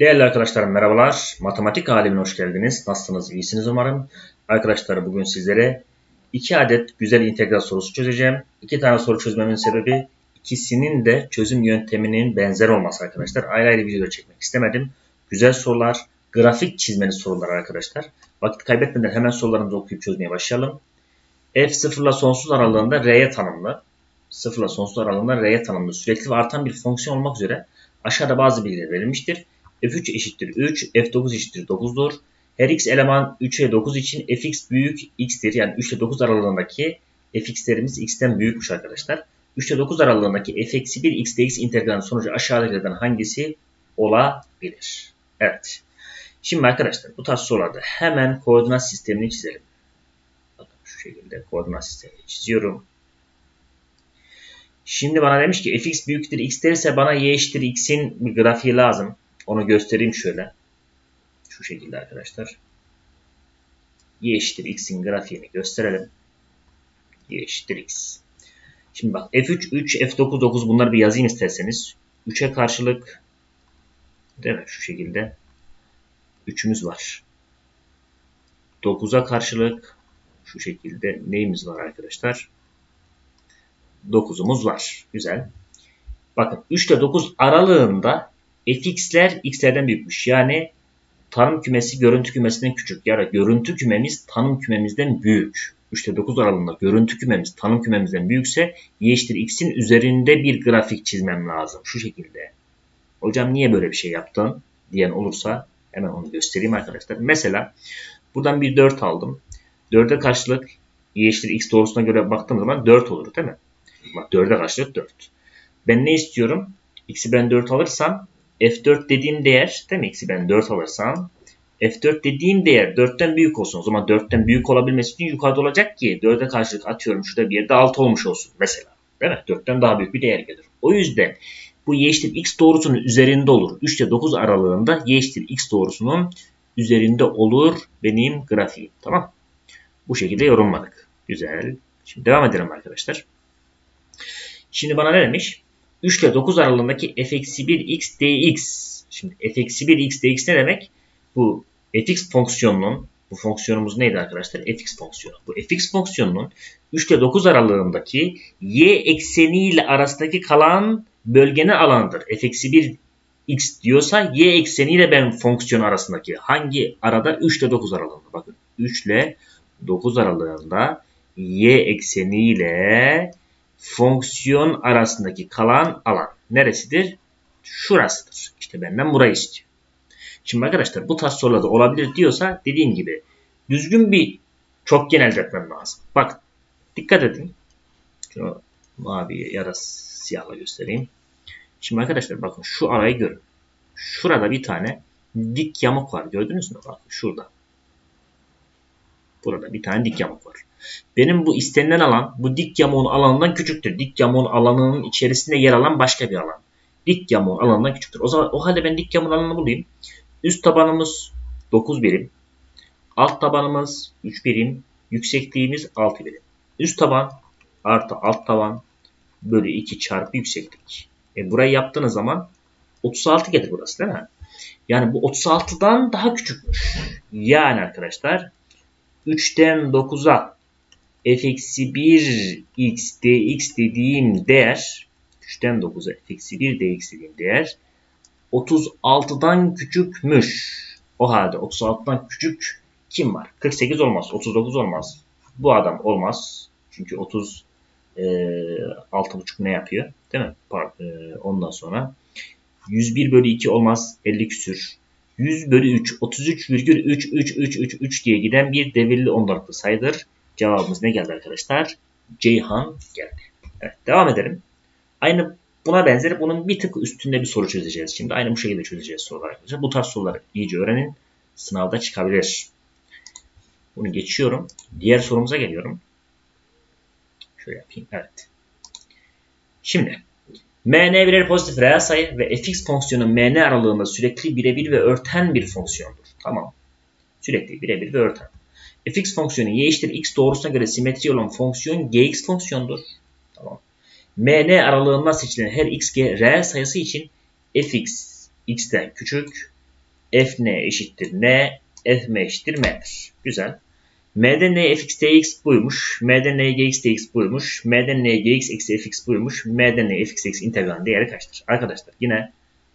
Değerli arkadaşlarım merhabalar. Matematik alemine hoş geldiniz. Nasılsınız? İyisiniz umarım. Arkadaşlar bugün sizlere iki adet güzel integral sorusu çözeceğim. İki tane soru çözmemin sebebi ikisinin de çözüm yönteminin benzer olması arkadaşlar. Ayrı ayrı videoda çekmek istemedim. Güzel sorular, grafik çizmeli sorular arkadaşlar. Vakit kaybetmeden hemen sorularımızı okuyup çözmeye başlayalım. F sıfırla sonsuz aralığında R'ye tanımlı. Sıfırla sonsuz aralığında R'ye tanımlı sürekli ve artan bir fonksiyon olmak üzere aşağıda bazı bilgiler verilmiştir. F3 eşittir 3, F9 eşittir 9'dur. Her x eleman 3'e 9 için fx büyük x'tir. Yani 3 ile 9 aralığındaki fx'lerimiz x'ten büyükmüş arkadaşlar. 3 ile 9 aralığındaki f eksi 1 x dx integralinin sonucu aşağıdakilerden hangisi olabilir? Evet. Şimdi arkadaşlar bu tarz sorularda hemen koordinat sistemini çizelim. Bakın şu şekilde koordinat sistemini çiziyorum. Şimdi bana demiş ki fx büyüktür x derse bana y eşittir x'in bir grafiği lazım. Onu göstereyim şöyle. Şu şekilde arkadaşlar. Y eşittir x'in grafiğini gösterelim. Y eşittir x. Şimdi bak F3, 3, F9, 9 bunları bir yazayım isterseniz. 3'e karşılık değil mi? Şu şekilde 3'ümüz var. 9'a karşılık şu şekilde neyimiz var arkadaşlar? 9'umuz var. Güzel. Bakın 3 ile 9 aralığında fx'ler x'lerden büyükmüş. Yani tanım kümesi görüntü kümesinden küçük. Yani görüntü kümemiz tanım kümemizden büyük. 3 ile 9 aralığında görüntü kümemiz tanım kümemizden büyükse y eşittir x'in üzerinde bir grafik çizmem lazım. Şu şekilde. Hocam niye böyle bir şey yaptın diyen olursa hemen onu göstereyim arkadaşlar. Mesela buradan bir 4 aldım. 4'e karşılık y eşittir x doğrusuna göre baktığım zaman 4 olur değil mi? Bak 4'e karşılık 4. Ben ne istiyorum? X'i ben 4 alırsam F4 dediğim değer mi? X'i ben 4 alırsam F4 dediğim değer 4'ten büyük olsun. O zaman 4'ten büyük olabilmesi için yukarıda olacak ki 4'e karşılık atıyorum şurada bir yerde 6 olmuş olsun mesela. Değil mi? 4'ten daha büyük bir değer gelir. O yüzden bu y x doğrusunun üzerinde olur. 3 ile 9 aralığında y x doğrusunun üzerinde olur benim grafiğim. Tamam Bu şekilde yorumladık. Güzel. Şimdi devam edelim arkadaşlar. Şimdi bana ne demiş? 3 ile 9 aralığındaki f-1 x dx. Şimdi f-1 x dx ne demek? Bu fx fonksiyonunun bu fonksiyonumuz neydi arkadaşlar? fx fonksiyonu. Bu fx fonksiyonunun 3 ile 9 aralığındaki y ekseni ile arasındaki kalan bölgene alandır. f-1 x diyorsa y ekseniyle ben fonksiyon arasındaki hangi arada 3 ile 9 aralığında bakın 3 ile 9 aralığında y ekseniyle fonksiyon arasındaki kalan alan neresidir? Şurasıdır. İşte benden burayı istiyor. Şimdi arkadaşlar bu tarz sorularda olabilir diyorsa dediğim gibi düzgün bir çokgen elde etmem lazım. Bak dikkat edin. Şu mavi ya da siyahla göstereyim. Şimdi arkadaşlar bakın şu arayı görün. Şurada bir tane dik yamuk var. Gördünüz mü? Bakın şurada. Burada bir tane dik yamuk var. Benim bu istenilen alan bu dik yamuğun alanından küçüktür. Dik yamuğun alanının içerisinde yer alan başka bir alan. Dik yamuğun alanından küçüktür. O zaman o halde ben dik yamuğun alanını bulayım. Üst tabanımız 9 birim. Alt tabanımız 3 birim. Yüksekliğimiz 6 birim. Üst taban artı alt taban bölü 2 çarpı yükseklik. E burayı yaptığınız zaman 36 gelir burası değil mi? Yani bu 36'dan daha küçükmüş. Yani arkadaşlar 3'ten 9'a f-1 x dx dediğim değer 3'ten 9'a f-1 dx dediğim değer 36'dan küçükmüş. O halde 36'dan küçük kim var? 48 olmaz, 39 olmaz. Bu adam olmaz. Çünkü 30 e, 6,5 ne yapıyor? Değil mi? Pardon, e, ondan sonra 101 bölü 2 olmaz. 50 küsür. 100 bölü 3 33,33333 diye giden bir devirli ondalıklı sayıdır. Cevabımız ne geldi arkadaşlar? Ceyhan geldi. Evet devam edelim. Aynı buna benzer bunun bir tık üstünde bir soru çözeceğiz. Şimdi aynı bu şekilde çözeceğiz sorular arkadaşlar. Bu tarz soruları iyice öğrenin. Sınavda çıkabilir. Bunu geçiyorum. Diğer sorumuza geliyorum. Şöyle yapayım. Evet. Şimdi mn birer pozitif reel sayı ve fx fonksiyonu mn aralığında sürekli birebir ve örten bir fonksiyondur. Tamam. Sürekli birebir ve örten fx fonksiyonu y eşittir x doğrusuna göre simetri olan fonksiyon gx fonksiyondur. Tamam. mn aralığından seçilen her x reel sayısı için fx x'ten küçük, f n eşittir n, f m eşittir m'dir. Güzel. M'den n'ye fx dx buymuş. M'den n'ye gx dx buymuş. M'den n'ye gx eksi fx buymuş. M'den n'ye fx eksi integralin değeri kaçtır? Arkadaşlar yine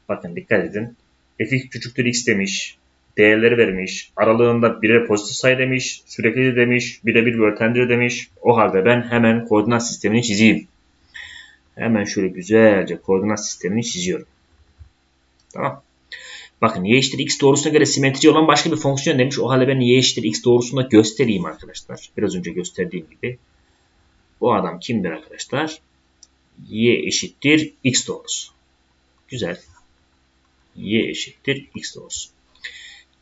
bakın dikkat edin. fx küçüktür x demiş. Değerleri vermiş. Aralığında birer pozitif sayı demiş. Sürekli demiş. Birebir böltendir demiş. O halde ben hemen koordinat sistemini çizeyim. Hemen şöyle güzelce koordinat sistemini çiziyorum. Tamam. Bakın y eşittir x doğrusuna göre simetri olan başka bir fonksiyon demiş. O halde ben y eşittir x doğrusunda göstereyim arkadaşlar. Biraz önce gösterdiğim gibi. Bu adam kimdir arkadaşlar? y eşittir x doğrusu. Güzel. y eşittir x doğrusu.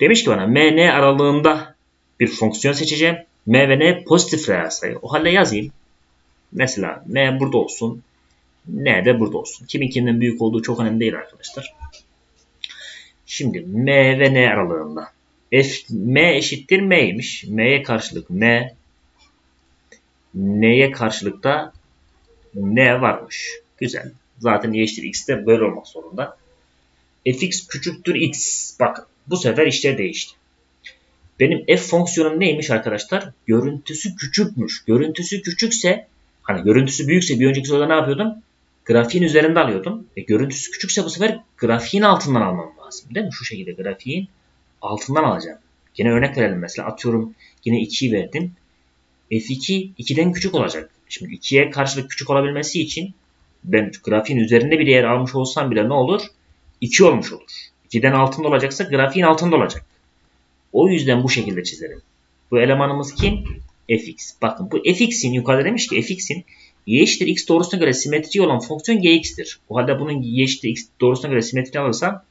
Demiş ki bana m n aralığında bir fonksiyon seçeceğim. m ve n pozitif reel sayı. O halde yazayım. Mesela m burada olsun. n de burada olsun. Kimin kimden büyük olduğu çok önemli değil arkadaşlar. Şimdi m ve n aralığında. F, m eşittir m'ymiş. m'ye karşılık m. n'ye karşılık da n varmış. Güzel. Zaten y eşittir x de böyle olmak zorunda. fx küçüktür x. Bak bu sefer işler değişti. Benim f fonksiyonum neymiş arkadaşlar? Görüntüsü küçükmüş. Görüntüsü küçükse hani görüntüsü büyükse bir önceki soruda ne yapıyordum? Grafiğin üzerinde alıyordum. E, görüntüsü küçükse bu sefer grafiğin altından almam lazım. Değil mi? Şu şekilde grafiğin altından alacağım. Yine örnek verelim mesela. Atıyorum yine 2'yi verdim. F2 2'den küçük olacak. Şimdi 2'ye karşılık küçük olabilmesi için ben grafiğin üzerinde bir yer almış olsam bile ne olur? 2 olmuş olur. 2'den altında olacaksa grafiğin altında olacak. O yüzden bu şekilde çizerim. Bu elemanımız kim? fx. Bakın bu fx'in yukarıda demiş ki fx'in y eşittir x doğrusuna göre simetri olan fonksiyon gx'tir. O halde bunun y eşittir x doğrusuna göre simetri alırsam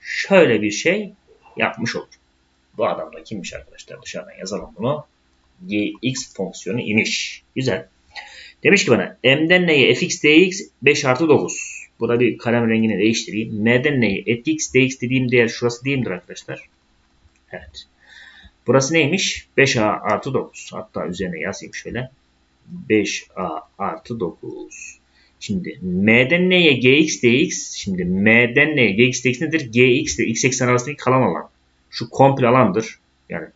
şöyle bir şey yapmış olur. Bu adam da kimmiş arkadaşlar? Dışarıdan yazalım bunu. gx fonksiyonu imiş. Güzel. Demiş ki bana m'den neye fx dx 5 artı 9. Burada bir kalem rengini değiştireyim. m'den neye fx dx dediğim değer şurası değildir arkadaşlar. Evet. Burası neymiş? 5a artı 9. Hatta üzerine yazayım şöyle. 5a artı 9. Şimdi m'den neye gx dx. Şimdi m'den neye gx dx nedir? gx ile x eksen arasındaki kalan alan. Şu komple alandır. Yani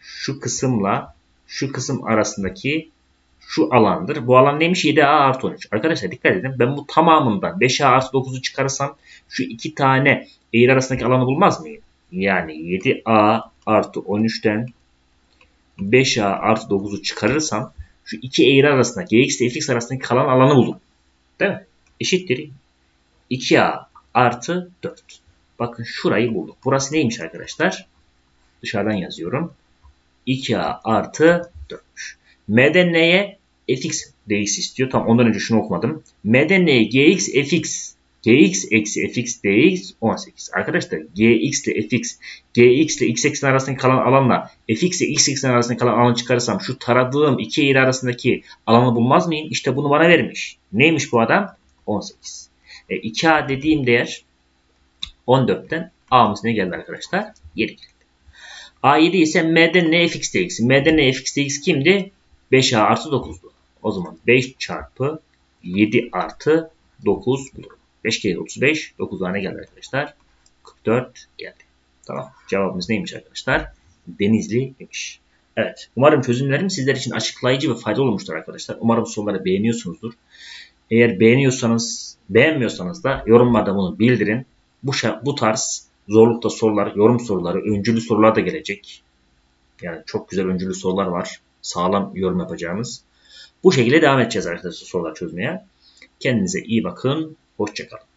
şu kısımla şu kısım arasındaki şu alandır. Bu alan neymiş? 7a artı 13. Arkadaşlar dikkat edin. Ben bu tamamından 5a artı 9'u çıkarırsam şu iki tane eğri arasındaki alanı bulmaz mıyım? Yani 7a artı 13'ten 5a artı 9'u çıkarırsam şu iki eğri arasında gx ile fx arasındaki kalan alanı buldum. Değil mi? Eşittir 2a artı 4. Bakın şurayı bulduk. Burası neymiş arkadaşlar? Dışarıdan yazıyorum. 2a artı 4'müş. M'den neye? fx dx istiyor. Tam ondan önce şunu okumadım. M'den neye? gx fx gx eksi fx dx 18. Arkadaşlar gx ile fx, gx ile x eksen arasındaki kalan alanla fx ile x eksen arasındaki kalan alanı çıkarırsam şu taradığım iki eğri arasındaki alanı bulmaz mıyım? İşte bunu bana vermiş. Neymiş bu adam? 18. E, 2a dediğim değer 14'ten a'mız ne geldi arkadaşlar? 7 geldi. a7 ise m'den ne fx dx. m'den ne fx dx kimdi? 5a artı 9'du. O zaman 5 çarpı 7 artı 9 bulurum. 5 kere 35. 9 tane geldi arkadaşlar. 44 geldi. Tamam. Cevabımız neymiş arkadaşlar? Denizli demiş. Evet. Umarım çözümlerim sizler için açıklayıcı ve faydalı olmuştur arkadaşlar. Umarım soruları beğeniyorsunuzdur. Eğer beğeniyorsanız, beğenmiyorsanız da yorumlarda bunu bildirin. Bu, bu tarz zorlukta sorular, yorum soruları, öncülü sorular da gelecek. Yani çok güzel öncülü sorular var. Sağlam yorum yapacağımız. Bu şekilde devam edeceğiz arkadaşlar sorular çözmeye. Kendinize iyi bakın. Hoşçakalın.